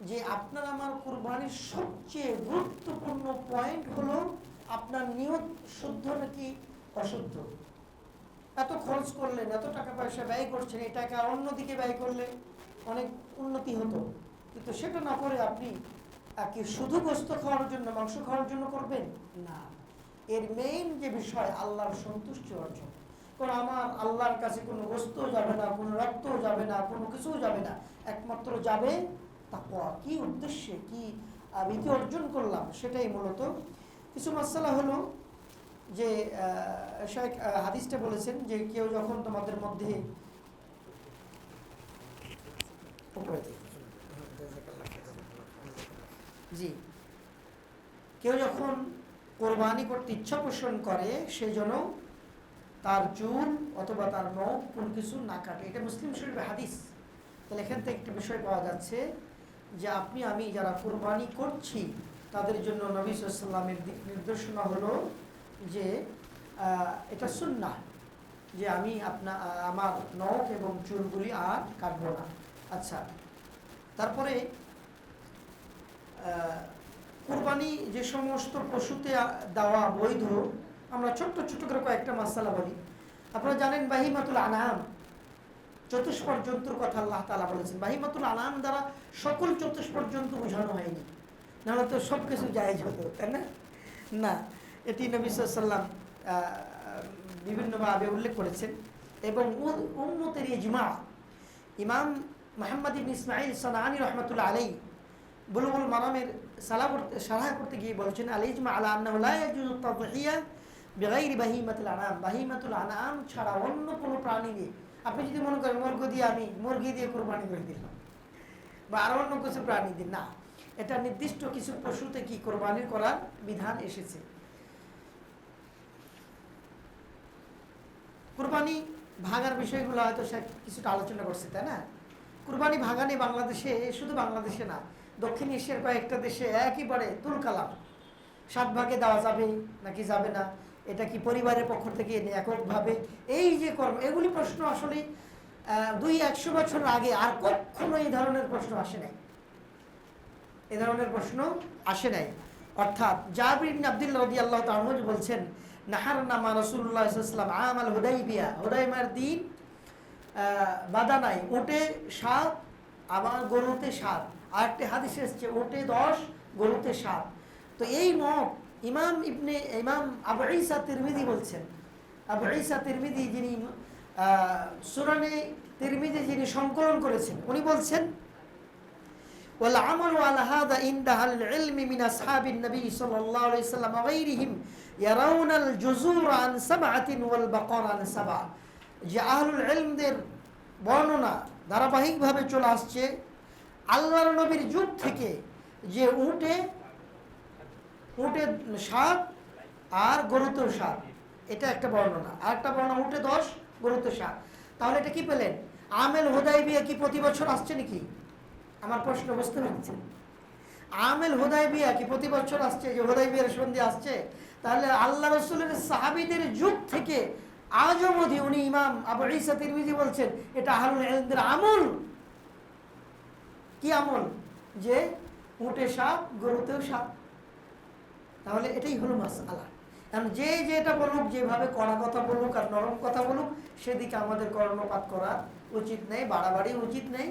যে আপনার আমার কোরবানির সবচেয়ে গুরুত্বপূর্ণ পয়েন্ট হলো আপনার নিয়ত শুদ্ধ নাকি অশুদ্ধ? এত খরচ করলেন, এত টাকা পয়সা ব্যয় করছেন, এই টাকা অন্যদিকে ব্যয় করলে অনেক উন্নতি হতো। কিন্তু সেটা না করে আপনি কি শুধু গোস্ত খাওয়ার জন্য, মাংস খাওয়ার জন্য করবেন? না। এর মেইন যে বিষয়, আল্লাহর সন্তুষ্টি অর্জন। কারণ আমার আল্লাহর কাছে কোনো বস্তু যাবে না, কোনো রক্তও যাবে না, কোনো কিছুও যাবে না। একমাত্র যাবে তাকওয়া কি উদ্দেশ্যে কি আহ, ভীতি অর্জন করলাম সেটাই মূলত। কিছু মশলা হলো যে শেখ হাদিসটা বলেছেন যে কেউ যখন তোমাদের মধ্যে জি কেউ যখন কোরবানি করতে ইচ্ছা পোষণ করে সে যেন তার চুল অথবা তার নখ কোন কিছু না কাটে। এটা মুসলিম শরীফের হাদিস। তাহলে এখান থেকে একটি বিষয় পাওয়া যাচ্ছে যে আপনি, আমি যারা কোরবানি করছি, তাদের জন্য নবী সাল্লামের দিক নির্দেশনা হলো যে এটা সুন্না যে আমি আপনা, আমার নখ এবং চুলগুলি আর কাটবো না। আচ্ছা তারপরে কোরবানি যে সমস্ত পশুতে দেওয়া বৈধ, আমরা ছোট্ট ছোট্ট করে কয়েকটা মাসালা বলি। আপনারা জানেন বাহিমাতুল আনাম চতুষ্পদ জন্তুর কথা আল্লাহ তালা বলেছেন। বাহিমাতুল আনাম দ্বারা সকল চতুষ্পদ জন্তু বোঝানো হয়নি। নাহলে তো সব কিছু জায়েজ হতো, তাই না? না, এটি বিভিন্নভাবে উল্লেখ করেছেন। এবং উ- উম্মতের ইজমা, ইমাম মোহাম্মদ ইবিন ইসমাইল আলাই বুলবুল মারামের সালা করতে সারাহ করতে গিয়ে বলছেন, আল ইজমা আলা বাহিমাতুল আনাম। বাহিমাতুল আনাম ছাড়া অন্য কোনো প্রাণী দিয়ে আপনি যদি মনে করেন মুরগি দিয়ে আমি মুরগি দিয়ে কোরবানি করে দিলাম, বা আরও অন্য কিছু প্রাণী দিয়ে, না, এটা নির্দিষ্ট কিছু পশুতে কি কোরবানি করার বিধান এসেছে। কোরবানি ভাগার বিষয়গুলো হয়তো সে কিছুটা আলোচনা করছে, তাই না? কুরবানি ভাগানে বাংলাদেশে, শুধু বাংলাদেশে না, দক্ষিণ এশিয়ার কয়েকটা দেশে একেবারে তুলকালাম। সাত ভাগে দেওয়া যাবে নাকি যাবে না? এটা কি পরিবারের পক্ষ থেকে এককভাবে? এই যে কর্ম, এগুলি প্রশ্ন আসলে দুই একশো বছর আগে আর কখনো এই ধরনের প্রশ্ন আসে নাই। এ ধরনের প্রশ্ন আসে নাই। অর্থাৎ জাবির আব্দুল রদি আল্লাহ তাহমুজ বলছেন নাহার নামা রসুল্লাহ ইসলাম আমাল হুদাইবিয়া। হুদাইমার দিন বাধা নাই। ওটে সাত, আবার গরুতে সাত। আর একটি হাদিস এসছে ওটে দশ, গরুতে সাত। তো এই মত ইমাম ইবনে ইমাম আবু ঈসা তিরমিদি বলছেন আবু ঈসা তিরমিদি যিনি আহ, সুরানে তিরমিদি যিনি সংকলন করেছেন উনি বলছেন والعمل على هذا عند أهل العلم من أصحاب النبي صلى الله عليه وسلم وغيرهم يرون الجزور عن سبعة والبقر عن سبعة যে আহলুল ইলমদের বর্ণনা ধারাবাহিকভাবে চলে আসছে আল্লাহর নবীর যুগ থেকে যে উটে উটে সাত আর গরুতেও সাত। এটা একটা বর্ণনা। আর একটা বর্ণনা, উটে দশ গরুতে সাত। তাহলে এটা কি পেলেন? আমেল হোদাইবিয়া কি প্রতি বছর আসছে নাকি? আমার প্রশ্ন বুঝতে পেরেছেন আমেল হোদাই বিয়া কি প্রতি বছর আসছে? যে হোদাই বিয়ার সন্ধি আসছে? তাহলে আল্লাহ রসুলের সাহাবিদের যুগ থেকে আজ অবধি উনি ইমাম আবু ঈসা তিরমিজি বলছেন, এটা আহলুল ইলমদের আমল। কি আমল? যে উঠে সাপ গরুতেও সাপ তাহলে এটাই হলো মাস আলা কারণ যে যেটা বলুক, যেভাবে কড়া কথা বলুক আর নরম কথা বলুক, সেদিকে আমাদের কর্ণপাত করা উচিত নেই, বাড়াবাড়ি উচিত নেই।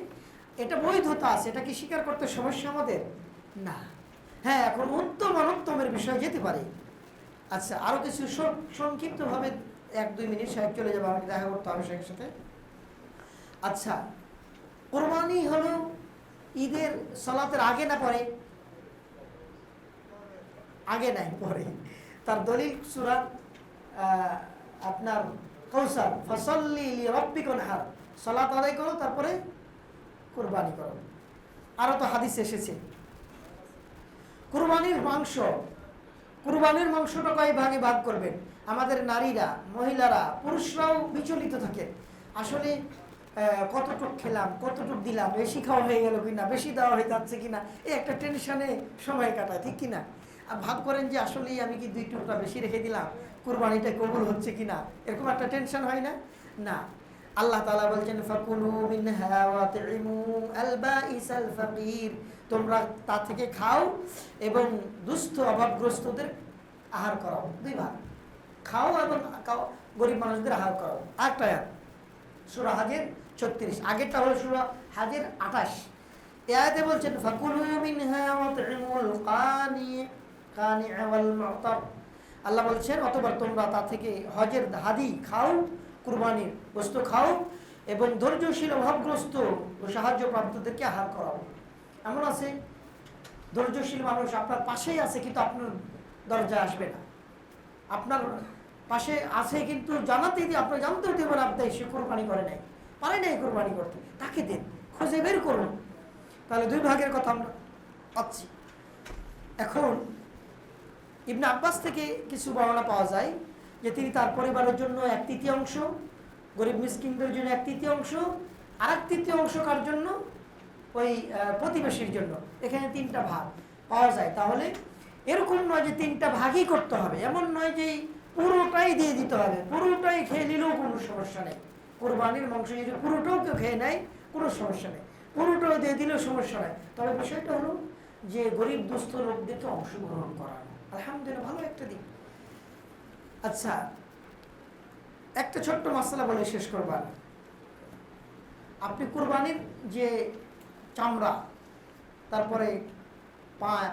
এটা বৈধতা আছে, এটা কি স্বীকার করতে সমস্যা আমাদের? না। হ্যাঁ এখন উত্তম অনুত্তমের বিষয় যেতে পারে। আচ্ছা আরও কিছু সংক্ষিপ্তভাবে এক, দুই মিনিট, সাহেব চলে যাব, আমাকে দেখা করতে হবে সাহেবের সাথে। আচ্ছা কোরবানি হলো ঈদের, সলাতের আগে না পরে? আগে নাই, পরে। তার দলিল সুরা আপনার কৌসার ফসল্লি হার সলাত আদায় করো, তারপরে কোরবানি করো। আরও তো হাদিস এসেছে। কুরবানির মাংস, কুরবানির মাংসটা কয় ভাগে ভাগ করবেন? আমাদের নারীরা, মহিলারা, পুরুষরাও বিচলিত থাকে। আসলে কতটুক খেলাম, কতটুক দিলাম, বেশি খাওয়া হয়ে গেল কিনা, বেশি দেওয়া হয়ে যাচ্ছে কিনা, এই একটা টেনশনে সময় কাটায়, ঠিক কিনা? আর ভাব করেন যে আসলেই আমি কি দুই টুকরা বেশি রেখে দিলাম। কুরবানিটা কবুল হচ্ছে কি না এরকম একটা টেনশন হয় না? না। আল্লাহ তালা বলছেন তোমরা তা থেকে খাও এবং দুস্থ, অভাবগ্রস্তদের আহার করাও। দুই ভাগ খাও এবং গরিব মানুষদের আহার করাও। আয়াত। সূরা হাজের ছত্রিশ। আগেরটা হলো সুরা হাজের আঠাশ। এ আয়াতে বলছেন, ফাকুলু মিনহা ওয়া তুইমুল আল্লাহ বলছেন অতবার তোমরা তা থেকে হজের হাদি খাও, কুরবানির বস্তু খাও এবং ধৈর্যশীল অভাবগ্রস্ত ও সাহায্য প্রাপ্তদেরকে আহার করাও। এমন আছে, ধৈর্যশীল মানুষ আপনার পাশেই আছে কিন্তু আপনার দরজায় আসবে না। আপনার পাশে আছে কিন্তু জানাতে দিয়ে আপনার জানতে হতে পারে, আপনি সে কোরবানি করে নাই, পারে নাই কোরবানি করতে। তাকে দেন, খুঁজে বের করুন। তাহলে দুই ভাগের কথা আমরা পাচ্ছি। এখন ইবনে আব্বাস থেকে কিছু বর্ণনা পাওয়া যায় যে তিনি তার পরিবারের জন্য এক তৃতীয়াংশ গরিব মিসকিনদের জন্য এক তৃতীয়াংশ আর এক তৃতীয়াংশ কার জন্য? ওই প্রতিবেশীর জন্য। এখানে তিনটা ভাগ পাওয়া যায়। তাহলে এরকম নয় যে তিনটা ভাগই করতে হবে। এমন নয় যে পুরোটাই দিয়ে দিতে হবে। পুরোটাই খেয়ে নিলেও কোনো সমস্যা নেই। কোরবানির মাংস যদি পুরোটাও কেউ খেয়ে নেয়, কোনো সমস্যা নেই। পুরোটাও দিয়ে দিলেও সমস্যা নেই। তবে বিষয়টা হলো যে গরিব দুস্থ লোকদেরকে অংশগ্রহণ করানো। আলহামদুলিল্লাহ, ভালো একটা দিক। আচ্ছা একটা ছোট্ট মশলা বলে শেষ করবার আপনি কোরবানির যে চামড়া, তারপরে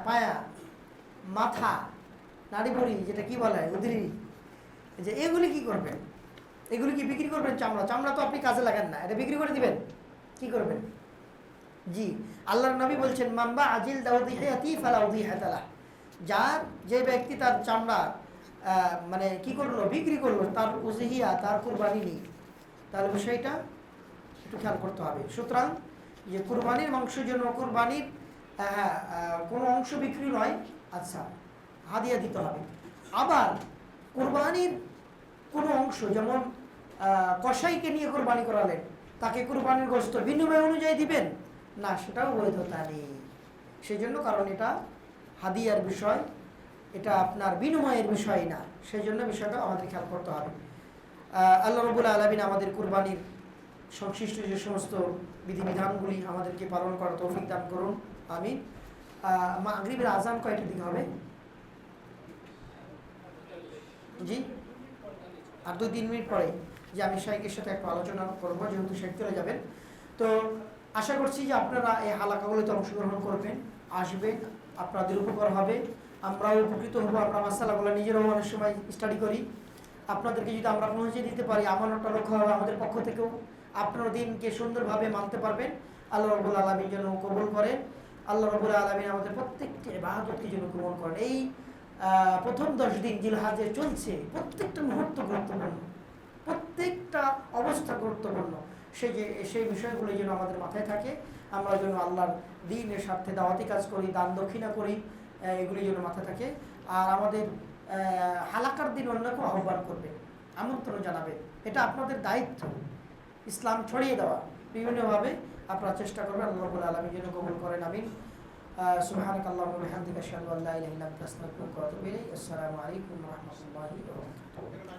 পায়া মাথা, নাড়িভুড়ি, যেটা কি বলে, উদরি যে এগুলি কি করবেন? এগুলি কি বিক্রি করবেন চামড়া? চামড়া তো আপনি কাজে লাগান না, এটা বিক্রি করে দিবেন। কি করবেন? জি, আল্লাহর নবী বলছেন মাম্বা আজিল দাউদি হায়াতি ফালাউদি হাতালা যার যে ব্যক্তি তার চামড়া মানে কি করল বিক্রি করল তার উজিহিয়া তার কুরবানি নেই। তাহলে বিষয়টা একটু খেয়াল করতে হবে। সুতরাং যে কুরবানির মাংসের জন্য কুরবানির কোনো অংশ বিক্রি নয় আচ্ছা হাদিয়া দিতে হবে। আবার কুরবানির কোনো অংশ যেমন আহ, কসাইকে নিয়ে কোরবানি করালেন তাকে কোরবানির গোস্ত বিনিময় অনুযায়ী দিবেন? না সেটাও বৈধতা নেই। সেই জন্য কারণ এটা হাদিয়ার বিষয়, এটা আপনার বিনিময়ের বিষয় না সেই জন্য বিষয়টা আমাদের খেয়াল করতে হবে। আল্লাহ রবুল আলমিন আমাদের কুরবানির সংশ্লিষ্ট যে সমস্ত বিধিবিধানগুলি আমাদেরকে পালন করার তৌফিক দান করুন আমি মাগরিবের আজান কয়টার দিকে হবে? জি? আর দুই তিন মিনিট পরে যে আমি শাইকের সাথে একটু আলোচনা করব, যেহেতু শেখ চলে যাবেন। তো আশা করছি যে আপনারা এই হালাকাগুলিতে অংশগ্রহণ করবেন, আসবেন। আপনাদের উপকার হবে। আমরাও উপকৃত হব। আমরা মাসালাগুলো নিজেরাও অনেক সময় স্টাডি করি। আপনাদেরকে যদি আমরা পৌঁছে দিতে পারি, আমানতটা লক্ষ্য হবে আমাদের পক্ষ থেকেও। আপনার দিনকে সুন্দরভাবে মানতে পারবেন। আল্লাহ রবুল আলমী যেন কবুল করেন আল্লাহ রবুল আলমিন আমাদের প্রত্যেকটি বাহাদুরকে যেন কবুল করেন। এই প্রথম দশ দিন জিলহাজে চলছে। প্রত্যেকটা মুহূর্ত গুরুত্বপূর্ণ। প্রত্যেকটা অবস্থা গুরুত্বপূর্ণ। সেই যে, সেই বিষয়গুলো যেন আমাদের মাথায় থাকে। আমরা যেন আল্লাহর দিনের স্বার্থে দাওয়াতি কাজ করি, দান দক্ষিণা করি এগুলি যেন মাথায় থাকে। আর আমাদের হালাকার দিন অন্যকে আহ্বান করবে, আমন্ত্রণ জানাবে। এটা আপনাদের দায়িত্ব। ইসলাম ছড়িয়ে দেওয়া। বিভিন্নভাবে আপনারা চেষ্টা করবেন আল্লাহ রবুল আলমী যেন কবুল করেন, আমিন। সুবহানাক আল্লাহুম্মা ওয়া বিহামদিকা, আশহাদু আল্লা ইলাহা ইল্লা আনতা, আস্তাগফিরুকা ওয়া আতুবু ইলাইক। আসসালামু আলাইকুম ওয়া রাহমাতুল্লাহি ওয়া বারাকাতুহু।